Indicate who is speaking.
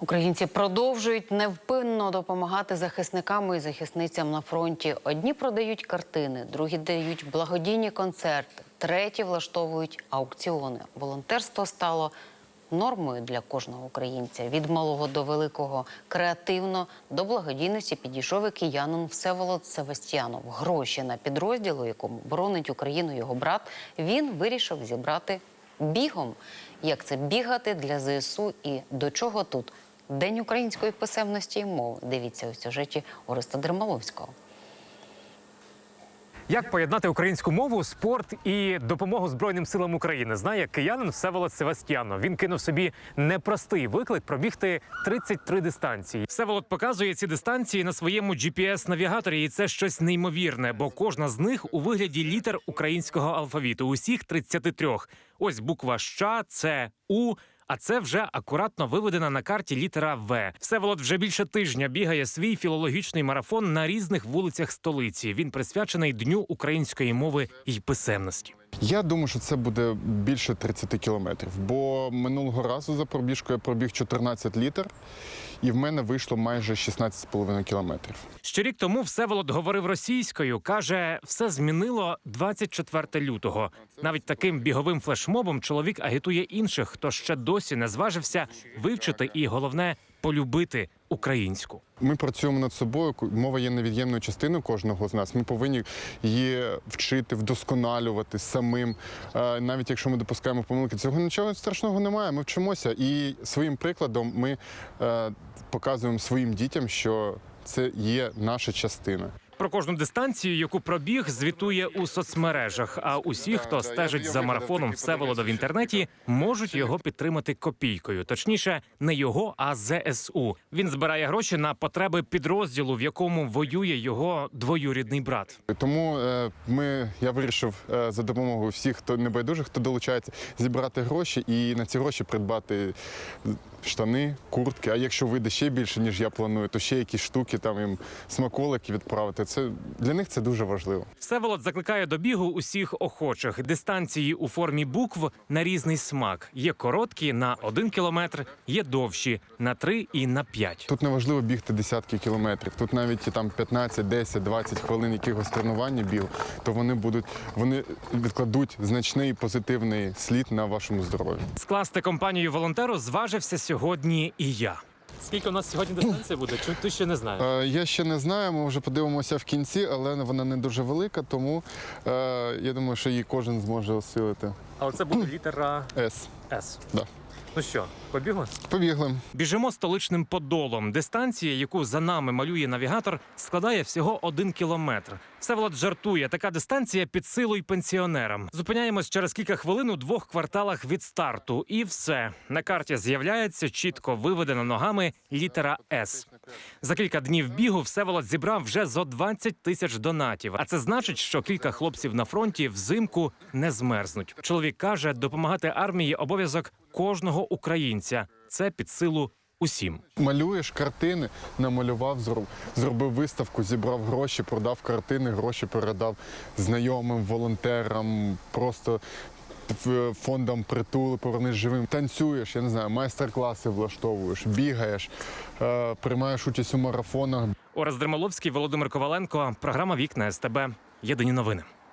Speaker 1: Українці продовжують невпинно допомагати захисникам і захисницям на фронті. Одні продають картини, другі дають благодійні концерти, треті влаштовують аукціони. Волонтерство стало нормою для кожного українця. Від малого до великого креативно до благодійності підійшов і киянин Всеволод Севастьянов. Гроші на підрозділ, якому боронить Україну його брат, він вирішив зібрати бігом. Як це бігати для ЗСУ і до чого тут? День української писемності і мови. Дивіться у сюжеті Ореста Дермаловського.
Speaker 2: Як поєднати українську мову, спорт і допомогу Збройним силам України? Знає киянин Всеволод Севастьянов. Він кинув собі непростий виклик пробігти 33 дистанції. Всеволод показує ці дистанції на своєму GPS-навігаторі, і це щось неймовірне, бо кожна з них у вигляді літер українського алфавіту. Усіх 33. Ось буква Щ, це У. А це вже акуратно виведена на карті літера В. Всеволод вже більше тижня бігає свій філологічний марафон на різних вулицях столиці. Він присвячений Дню української мови і писемності.
Speaker 3: Я думаю, що це буде більше 30 кілометрів, бо минулого разу за пробіжку я пробіг 14 літр, і в мене вийшло майже 16,5 кілометрів.
Speaker 2: Ще рік тому Всеволод говорив російською. каже, все змінило 24 лютого. Навіть таким біговим флешмобом чоловік агітує інших, хто ще досі не зважився вивчити і головне полюбити українську.
Speaker 3: Ми працюємо над собою. Мова є невід'ємною частиною кожного з нас. Ми повинні її вчити, вдосконалювати самим. Е, Навіть якщо ми допускаємо помилки, цього нічого страшного немає. Ми вчимося, і своїм прикладом ми е, показуємо своїм дітям, що це є наша частина.
Speaker 2: Про кожну дистанцію, яку пробіг, звітує у соцмережах. А усі, хто стежить за марафоном Всеволода в інтернеті, можуть його підтримати копійкою. Точніше, не його, а ЗСУ. Він збирає гроші на потреби підрозділу, в якому воює його двоюрідний брат.
Speaker 3: Тому е, ми, я вирішив е, за допомогою всіх, хто небайдужих, хто долучається, зібрати гроші і на ці гроші придбати штани, куртки. А якщо вийде ще більше, ніж я планую, то ще якісь штуки, там їм смаколики відправити. Це для них це дуже важливо.
Speaker 2: Всеволод закликає до бігу усіх охочих. Дистанції у формі букв на різний смак. Є короткі на один кілометр, є довші на три і на п'ять.
Speaker 3: Тут неважливо бігти десятки кілометрів. Тут навіть там 15, 10, 20 хвилин якихось тренування бігу, то вони будуть вони відкладуть значний позитивний слід на вашому здоров'ї.
Speaker 2: Скласти компанію волонтеру зважився сьогодні і я. Скільки у нас сьогодні дистанція буде? Чи ти ще не знаєш?
Speaker 3: Е, я ще не знаю, ми вже подивимося в кінці, але вона не дуже велика, тому е, я думаю, що її кожен зможе осилити.
Speaker 2: Але це буде літера
Speaker 3: С.
Speaker 2: С.
Speaker 3: Да.
Speaker 2: Ну що, побігли?
Speaker 3: Побігли.
Speaker 2: Біжимо столичним подолом. Дистанція, яку за нами малює навігатор, складає всього один кілометр. Всеволод жартує. Така дистанція під силу й пенсіонерам. Зупиняємось через кілька хвилин у двох кварталах від старту, і все на карті з'являється чітко виведена ногами літера С. За кілька днів бігу Всеволод зібрав вже зо 20 тисяч донатів. А це значить, що кілька хлопців на фронті взимку не змерзнуть. Чоловік каже, допомагати армії обов'язок кожного українця. Це під силу усім.
Speaker 3: Малюєш картини, намалював, зробив виставку, зібрав гроші, продав картини, гроші передав знайомим, волонтерам, просто в- фондам притулу, повернись живим. Танцюєш, я не знаю, майстер-класи влаштовуєш, бігаєш, е, приймаєш участь у марафонах.
Speaker 2: Орес Дермоловський, Володимир Коваленко. Програма Вікна СТБ. Єдині новини.